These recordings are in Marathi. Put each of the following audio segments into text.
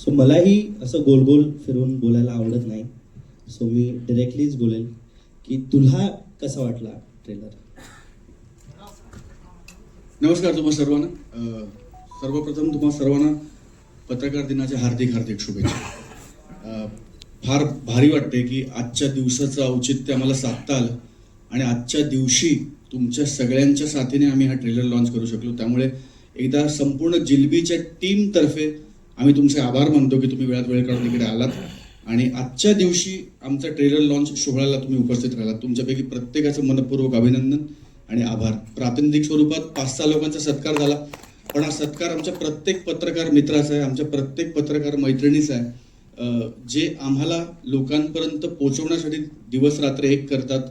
सो मलाही असं गोल गोल फिरून बोलायला आवडत नाही. सो मी डिरेक्टलीच बोलेल की तुला कसा वाटला ट्रेलर नमस्कार तुम्हा सर्वांना. सर्वप्रथम तुम्हा सर्वांना पत्रकार दिनाच्या हार्दिक हार्दिक शुभेच्छा. फार भारी वाटते की आजच्या दिवसाचं औचित्य आम्हाला साधता आलं आणि आजच्या दिवशी तुमच्या सगळ्यांच्या साथीने आम्ही हा ट्रेलर लॉन्च करू शकलो. त्यामुळे एकदा संपूर्ण जिलबीच्या टीमतर्फे आम्ही तुमचे आभार मानतो की तुम्ही वेळात वेळ काढून इकडे आलात. आणि आजच्या दिवशी आमचा ट्रेलर लॉन्च सोहळ्याला तुम्ही उपस्थित राहिलात. तुमच्यापैकी प्रत्येकाचं मनपूर्वक अभिनंदन आणि आभार. प्रातिनिधिक स्वरूपात पाच सहा लोकांचा सत्कार झाला. पण हा सत्कार आमच्या प्रत्येक पत्रकार मित्राचा आहे आमच्या प्रत्येक पत्रकार मैत्रिणीचा आहे. जे आम्हाला लोकांपर्यंत पोहोचवण्यासाठी दिवस रात्र एक करतात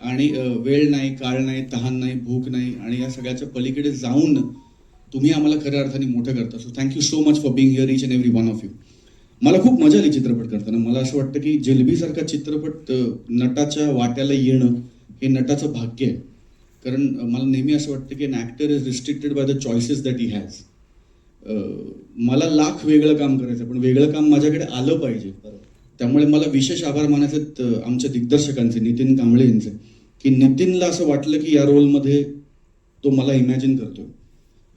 आणि वेळ नाही काळ नाही तहान नाही भूक नाही आणि या सगळ्याच्या पलीकडे जाऊन तुम्ही आम्हाला खऱ्या अर्थाने मोठं करता. So thank you so much for being here each and every one of you मला खूप मजा आली चित्रपट करताना. मला असं वाटतं की जेलबीसारखा चित्रपट नटाच्या वाट्याला येणं हे नटाचं भाग्य आहे. कारण मला नेहमी असं वाटतं की an actor is restricted by the choices that he has मला लाख वेगळं काम करायचं आहे, पण वेगळं काम माझ्याकडे आलं पाहिजे. त्यामुळे मला विशेष आभार मानायचे आमच्या दिग्दर्शकांचे नितीन कांबळे यांचे की नितीनला असं वाटलं की या रोलमध्ये तो मला इमॅजिन करतोय.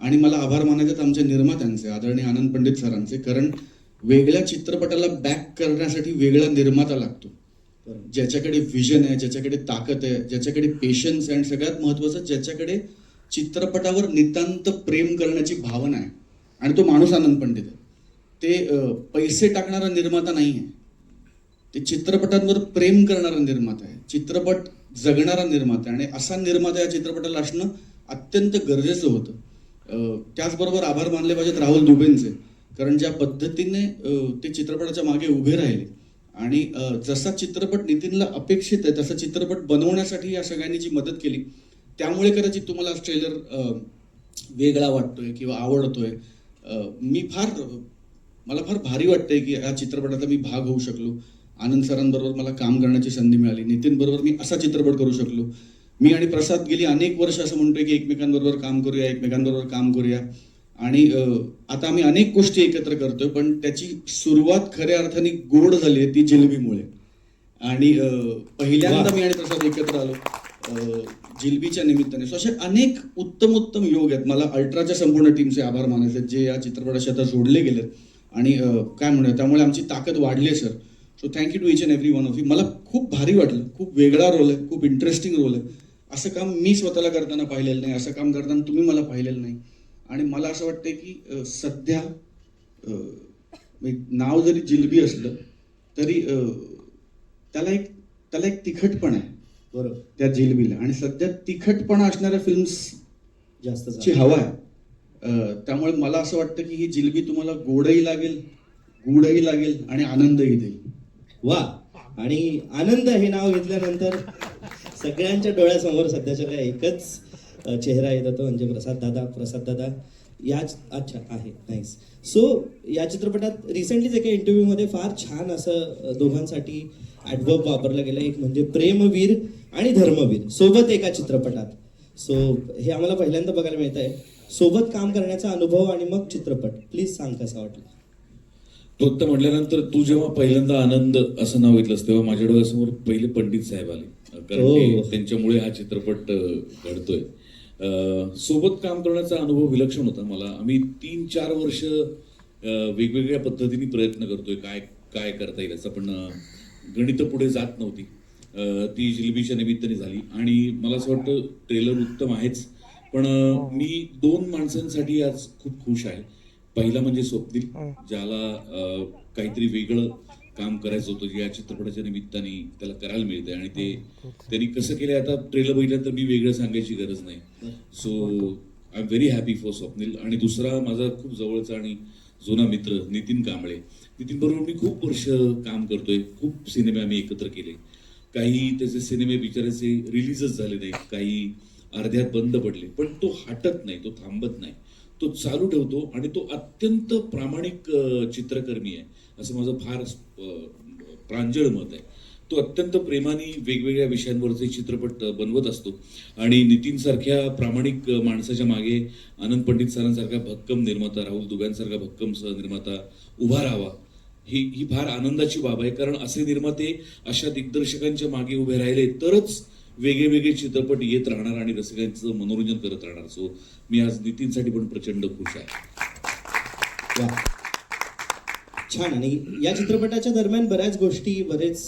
आणि मला आभार मानायचे तर आमच्या निर्मात्यांचे आदरणीय आनंद पंडित सरांचे कारण वेगळ्या चित्रपटाला बॅक करण्यासाठी वेगळा निर्माता लागतो. ज्याच्याकडे व्हिजन आहे ज्याच्याकडे ताकद आहे ज्याच्याकडे पेशन्स आहे आणि सगळ्यात महत्वाचं ज्याच्याकडे चित्रपटावर नितांत प्रेम करण्याची भावना आहे. आणि तो माणूस आनंद पंडित आहे. ते पैसे टाकणारा निर्माता नाही आहे. ते चित्रपटांवर प्रेम करणारा निर्माता आहे. चित्रपट जगणारा निर्माता आहे. आणि असा निर्माता या चित्रपटाला असणं अत्यंत गरजेचं होतं. त्याचबरोबर आभार मानले पाहिजेत राहुल दुबेंचे कारण ज्या पद्धतीने ते चित्रपटाच्या मागे उभे राहिले आणि जसा चित्रपट नितीनला अपेक्षित आहे तसा चित्रपट बनवण्यासाठी या सगळ्यांनी जी मदत केली त्यामुळे कदाचित तुम्हाला ट्रेलर वेगळा वाटतोय किंवा आवडतोय. मी फार मला फार भारी वाटतंय की या चित्रपटाचा मी भाग होऊ शकलो. आनंद सरांबरोबर मला काम करण्याची संधी मिळाली. नितीन बरोबर मी असा चित्रपट करू शकलो. मी आणि प्रसाद गेली अनेक वर्ष असं म्हणतोय की एकमेकांबरोबर काम करूया एकमेकांबरोबर काम करूया. आणि आता आम्ही अनेक गोष्टी एकत्र करतोय पण त्याची सुरुवात खऱ्या अर्थाने गोड झाली आहे ती जिलबीमुळे. आणि पहिल्यांदा. मी आणि प्रसाद एकत्र आलो. जिलबीच्या निमित्ताने. सो असे अनेक उत्तम उत्तम योग आहेत. मला अल्ट्राच्या संपूर्ण टीमचे आभार मानायचे जे या चित्रपटाशी आता जोडले गेलेत. आणि काय म्हणूया त्यामुळे आमची ताकद वाढली आहे sir. So thank you to each and every one of you मला खूप भारी वाटलं. खूप वेगळा रोल आहे खूप इंटरेस्टिंग रोल आहे. असं काम मी स्वतःला करताना पाहिलेलं नाही असं काम करताना तुम्ही मला पाहिलेलं नाही. आणि मला असं वाटतंय की सध्या नाव जरी जिलबी असलं तरी त्याला एक त्याला एक तिखटपण आहे. बरोबर. त्या जिलबीला. आणि सध्या तिखटपणा असणाऱ्या फिल्म्स जास्त ची हवा आहे. त्यामुळे मला असं वाटतं की ही जिलबी तुम्हाला गोडही लागेल गुडही लागेल आणि आनंदही देईल. वा. आणि आनंद हे नाव घेतल्यानंतर सगळ्यांच्या डोळ्यासमोर सध्याच्या काय एकच चेहरा येत होतो म्हणजे प्रसाद दादा प्रसाद दादा याच अच्छा आहे नाईस सो या चित्रपटात रिसेंटलीच एका इंटरव्ह्यूमध्ये फार छान असं दोघांसाठी ॲडवर्ब वापरलं गेलं. एक म्हणजे प्रेमवीर आणि धर्मवीर सोबत एका चित्रपटात. सो हे आम्हाला पहिल्यांदा बघायला मिळत आहे सोबत काम करण्याचा अनुभव आणि मग चित्रपट. प्लीज सांग कसा वाटला? तो म्हटल्यानंतर तू जेव्हा पहिल्यांदा आनंद असं नाव घेतलंस तेव्हा माझ्या डोळ्यासमोर पहिले पंडित साहेब आले. कारण हो. की त्यांच्यामुळे हा चित्रपट घडतोय. सोबत काम करण्याचा अनुभव विलक्षण होता मला. आम्ही तीन चार वर्ष वेगवेगळ्या पद्धतीने प्रयत्न करतोय काय काय करता येईल असं. पण गणितं पुढे जात नव्हती. ती जिलबीच्या निमित्ताने झाली. आणि मला असं वाटतं ट्रेलर उत्तम आहेच. पण अं, मी दोन माणसांसाठी आज खूप खुश आहे. पहिला म्हणजे स्वप्नील ज्याला काहीतरी वेगळं काम करायचं होतं या चित्रपटाच्या निमित्ताने त्याला करायला मिळतंय. आणि ते त्यांनी कसं केलंय आता ट्रेलर बघितल्यानंतर मी वेगळं सांगायची गरज नाही. So I am very happy for Swapnil आणि दुसरा माझा खूप जवळचा आणि जुना मित्र नितीन कांबळे. नितीन बरोबर मी खूप वर्ष काम करतोय. खूप सिनेमे आम्ही एकत्र केले. काही त्याचे सिनेमे बिचाराचे रिलीजच झाले नाही काही अर्ध्यात बंद पडले. पण तो हटत नाही तो थांबत नाही. तो चालू ठेवतो आणि तो अत्यंत प्रामाणिक चित्रकर्मी आहे. असं माझं फार प्रांजळ मत आहे. तो अत्यंत प्रेमाने वेगवेगळ्या विषयांवरचे चित्रपट बनवत असतो. आणि नितीनसारख्या प्रामाणिक माणसाच्या मागे आनंद पंडित सरांसारखा भक्कम निर्माता राहुल दुब्यांसारखा भक्कम सहनिर्माता उभा राहावा. ही ही फार आनंदाची बाब आहे. कारण असे निर्माते अशा दिग्दर्शकांच्या मागे उभे राहिले तरच वेगळे वेगळे चित्रपट येत राहणार आणि रसिकांचं मनोरंजन करत राहणार. सो मी आज नितीनसाठी पण प्रचंड खुश आहे. वा छान. आणि या चित्रपटाच्या दरम्यान बऱ्याच गोष्टी बरेच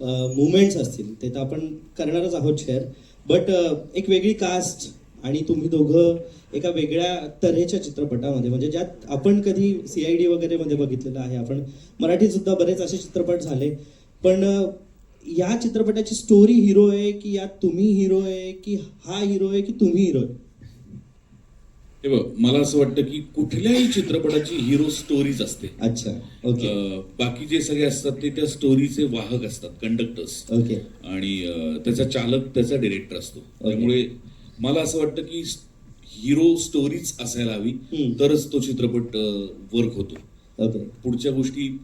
मुवमेंट्स असतील. ते तर आपण करणारच आहोत शेअर बट एक वेगळी कास्ट आणि तुम्ही दोघं एका वेगळ्या तऱ्हेच्या चित्रपटामध्ये म्हणजे ज्यात आपण कधी सी आय डी वगैरे मध्ये बघितलेलं आहे आपण मराठीत सुद्धा बरेच असे चित्रपट झाले. पण या चित्रपटाची स्टोरी हिरो आहे की यात तुम्ही हिरो आहे की हा हिरो आहे की तुम्ही हिरो आहे? हे बघ मला असं वाटतं की कुठल्याही चित्रपटाची हिरो स्टोरीज असते. अच्छा ओके अं, बाकी जे सगळे असतात ते त्या स्टोरीचे वाहक असतात कंडक्टर्स ओके आणि अं, त्याचा चालक त्याचा डिरेक्टर असतो. त्यामुळे मला असं वाटतं की हिरो स्टोरीच असायला हवी हम्म. तरच तो चित्रपट वर्क होतो. ओके पुढच्या गोष्टी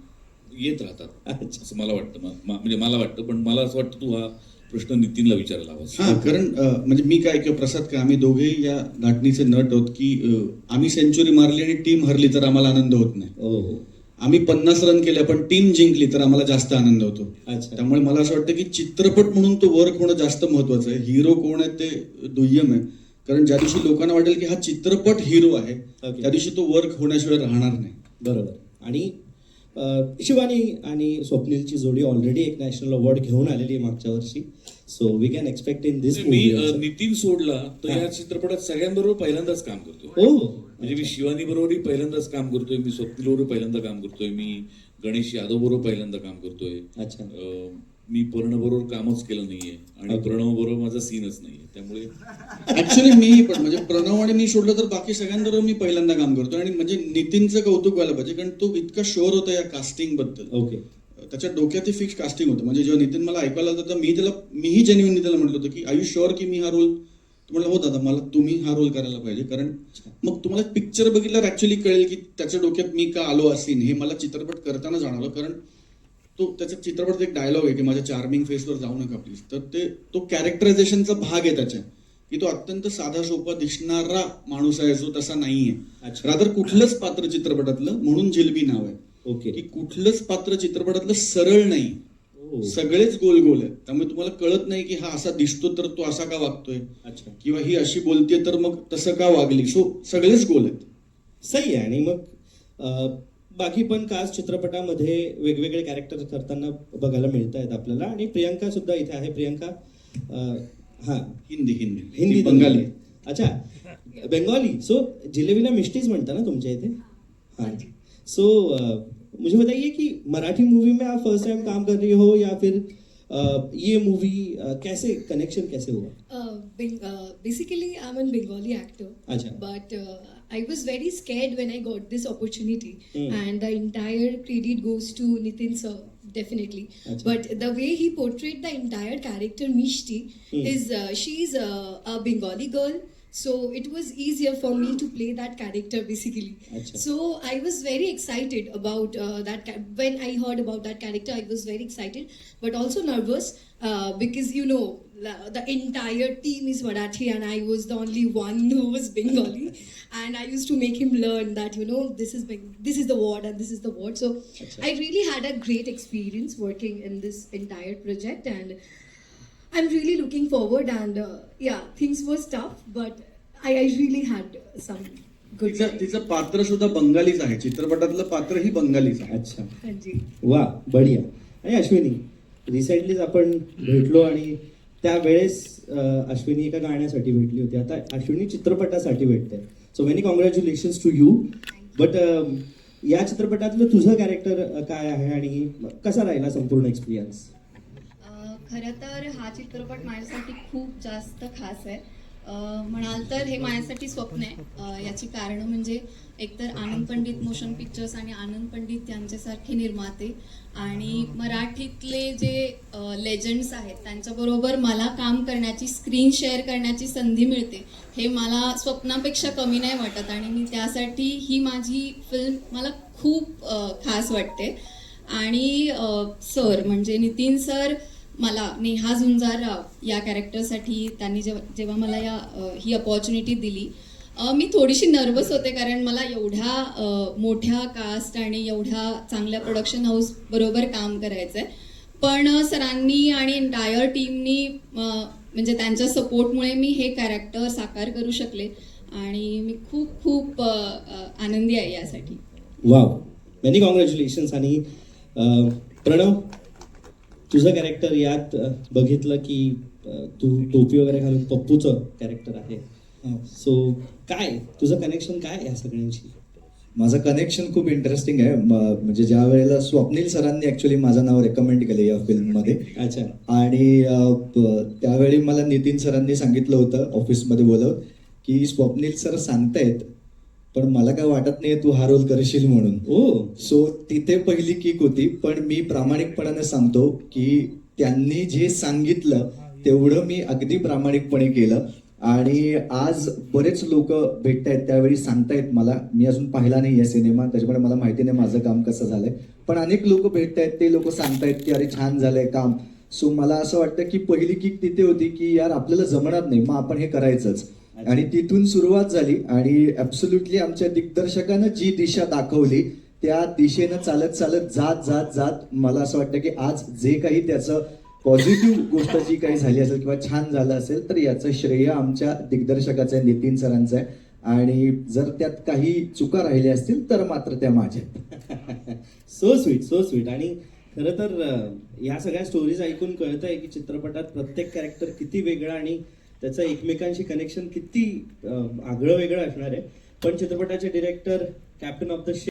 येत राहतात अच्छा. असं मला वाटतं. म- म- म्हणजे मला वाटतं पण मला असं वाटतं तू हा प्रश्न नितीनला विचारायला हवा हा कारण म्हणजे मी काय किंवा प्रसाद काय आम्ही दोघेही या घाटणीचे नट आहोत की आम्ही सेंचुरी मारली आणि टीम हरली तर आम्हाला आनंद होत नाही. ओ हो. आम्ही पन्नास रन केले पण टीम जिंकली तर आम्हाला जास्त आनंद होतो. अच्छा. त्यामुळे मला असं वाटतं की चित्रपट म्हणून तो वर्क होणं जास्त महत्वाचं आहे हिरो कोण आहे ते दुय्यम आहे. कारण ज्या दिवशी लोकांना वाटेल की हा चित्रपट हिरो आहे. त्या दिवशी तो वर्क होण्याशिवाय राहणार नाही. बरोबर. आणि शिवानी आणि स्वप्नीलची जोडी ऑलरेडी एक नॅशनल अवॉर्ड घेऊन आलेली आहे मागच्या वर्षी. So we can expect in this मी अं, नितीन सोडला तर या चित्रपटात सगळ्यांबरोबर पहिल्यांदाच काम करतो ओ म्हणजे मी शिवानी बरोबरही पहिल्यांदाच काम करतोय मी स्वप्नील बरोबर पहिल्यांदा काम करतोय मी गणेश यादव बरोबर पहिल्यांदा काम करतोय. अच्छा. अं, मी पर्ण बरोबर कामच केलं नाहीये आणि. प्रणव बरोबर माझा सीनच नाहीये. त्यामुळे ऍक्च्युली मी पण म्हणजे प्रणव आणि मी सोडलं तर बाकी सगळ्यांबरोबर मी पहिल्यांदा काम करतो आणि म्हणजे नितीनचं कौतुक व्हायला पाहिजे कारण तो इतका शुअर होता या कास्टिंगबद्दल. ओके. त्याच्या डोक्यात फिक्स कास्टिंग होतं. म्हणजे जेव्हा नितीन मला ऐकायला आलं तर मी त्याला मीही जेन्युअनली त्याला म्हटलं होतं की आय यू शुअर की मी हा रोल तुम्हाला हो दादा मला तुम्ही हा रोल करायला पाहिजे कारण मग तुम्हाला पिक्चर बघितल्यावर ऍक्च्युली कळेल की त्याच्या डोक्यात मी का आलो असेन हे मला चित्रपट करताना जाणवलं कारण तो त्याच्या चित्रपटात एक डायलॉग आहे की माझ्या चार्मिंग फेसवर जाऊ नका प्लीज तर ते तो कॅरेक्टरायझेशनचा भाग आहे त्याच्या की तो अत्यंत साधा सोपा दिसणारा माणूस आहे जो तसा नाहीये. अच्छा. रादर कुठलंच पात्र चित्रपटातलं म्हणून जिलबी नाव आहे. ओके. की कुठलंच पात्र चित्रपटातलं सरळ नाही. सगळेच गोल गोल आहेत. त्यामुळे तुम्हाला कळत नाही की हा असा दिसतो तर तो असा का वागतोय? किंवा ही अशी बोलते तर मग तसं का वागली? सो सगळेच गोल आहेत. सही आहे. आणि मग बाकी पण कास्ट चित्रपटामध्ये वेगवेगळे कॅरेक्टर करताना बघायला मिळत आहेत आपल्याला. आणि प्रियंका सुद्धा इथे आहे. प्रियंका हा. हिंदी हिंदी. हिंदी बंगाली. अच्छा. बेंगोली. सो जिलेबीला मिष्टीज म्हणता ना तुमच्या इथे? हाँ. सो मुझे बताइए कि मराठी मूवी में आप फर्स्ट टाइम काम कर रही हो या फिर ये मूवी कैसे कनेक्शन कैसे हुआ Uh, uh, I'm a Bengali actor. Acha. But uh, I was very scared when I got this opportunity, Hmm. and the entire credit goes to Nitin sir, definitely. Acha. But the way he portrayed the entire character Mishti Hmm. is uh, she's uh, a Bengali girl. So it was easier for me to play that character basically. Acha. So I was very excited about uh, that. When I heard about that character, I was very excited, but also nervous uh, because you know the entire team is Marathi and I was the only one who was Bengali, and I used to make him learn that you know this is this is the word and this is the word. So Acha. I really had a great experience working in this entire project and. I'm really looking forward, and uh, yeah, things was tough, but I, I really had some good. तिचं तिचं पात्र सुद्धा बंगालीच आहे. चित्रपटातलं पात्र ही बंगालीच आहे. अच्छा. Hanji. वा बढिया. आणि अश्विनी रिसेंटलीच आपण भेटलो आणि त्यावेळेस अं, अश्विनी एका गाण्यासाठी भेटली होती. आता अश्विनी चित्रपटासाठी भेटते. So many congratulation to you but या चित्रपटातलं तुझं कॅरेक्टर काय आहे आणि कसा राहिला संपूर्ण एक्सपिरियन्स खरं तर हा चित्रपट माझ्यासाठी खूप जास्त खास आहे. म्हणाल तर हे माझ्यासाठी स्वप्न आहे. याची कारणं म्हणजे एकतर आनंद पंडित मोशन पिक्चर्स आणि आनंद पंडित यांच्यासारखे निर्माते आणि मराठीतले जे लेजंड्स आहेत त्यांच्याबरोबर मला काम करण्याची स्क्रीन शेअर करण्याची संधी मिळते. हे मला स्वप्नापेक्षा कमी नाही वाटत आणि मी त्यासाठी ही माझी फिल्म मला खूप खास वाटते. आणि सर म्हणजे नितीन सर मला नेहा झुंजार या कॅरेक्टरसाठी त्यांनी जेव्हा जेव्हा मला या ही अपॉर्च्युनिटी दिली मी थोडीशी नर्वस होते कारण मला एवढ्या मोठ्या कास्ट आणि एवढ्या चांगल्या प्रोडक्शन हाऊस बरोबर काम करायचं आहे पण सरांनी आणि एंटायर टीमनी म्हणजे त्यांच्या सपोर्टमुळे मी हे कॅरेक्टर साकार करू शकले आणि मी खूप खूप आनंदी आहे यासाठी. वाव मेनी कॉंग्रॅच्युलेशन्स आणि प्रणव तुझं कॅरेक्टर यात बघितलं की तू टोपी वगैरे घालून पप्पूचं कॅरेक्टर आहे. सो काय? तुझं कनेक्शन काय या सगळ्यांशी? माझं कनेक्शन खूप इंटरेस्टिंग आहे. म्हणजे ज्या वेळेला स्वप्नील सरांनी ऍक्च्युली माझं नाव रेकमेंड केलं या फिल्ममध्ये अच्छा. आणि त्यावेळी मला नितीन सरांनी सांगितलं होतं ऑफिसमध्ये बोलवत की स्वप्नील सर सांगतायत पण मला काय वाटत नाही तू हा रोल करशील म्हणून. ओ. सो तिथे पहिली किक होती पण मी प्रामाणिकपणाने सांगतो की त्यांनी जे सांगितलं तेवढं मी अगदी प्रामाणिकपणे केलं. आणि आज बरेच लोक भेटत आहेत त्यावेळी सांगतायत मला. मी अजून पाहिला नाही आहे सिनेमा त्याच्यामुळे मला माहिती नाही माझं काम कसं झालंय. पण अनेक लोक भेटत आहेत ते लोक सांगतायत की अरे छान झालंय काम. सो मला असं वाटतं की पहिली किक तिथे होती की यार आपल्याला जमणार नाही मग आपण हे करायचंच. आणि तिथून सुरुवात झाली आणि ऍब्सोल्युटली आमच्या दिग्दर्शकानं जी दिशा दाखवली त्या दिशेनं चालत चालत जात जात जात मला असं वाटतं की आज जे काही त्याचं पॉझिटिव्ह गोष्ट जी काही झाली असेल किंवा छान झालं असेल तर याचं श्रेय आमच्या दिग्दर्शकाचं आहे नितीन सरांचं आहे. आणि जर त्यात काही चुका राहिल्या असतील तर मात्र त्या माझ्या सो स्वीट सो स्वीट आणि खरं तर या सगळ्या स्टोरीज ऐकून कळत आहे की चित्रपटात प्रत्येक कॅरेक्टर किती वेगळा आणि त्याचं एकमेकांशी कनेक्शन किती आगळं वेगळं असणार आहे. पण चित्रपटाचे डिरेक्टर कॅप्टन ऑफ द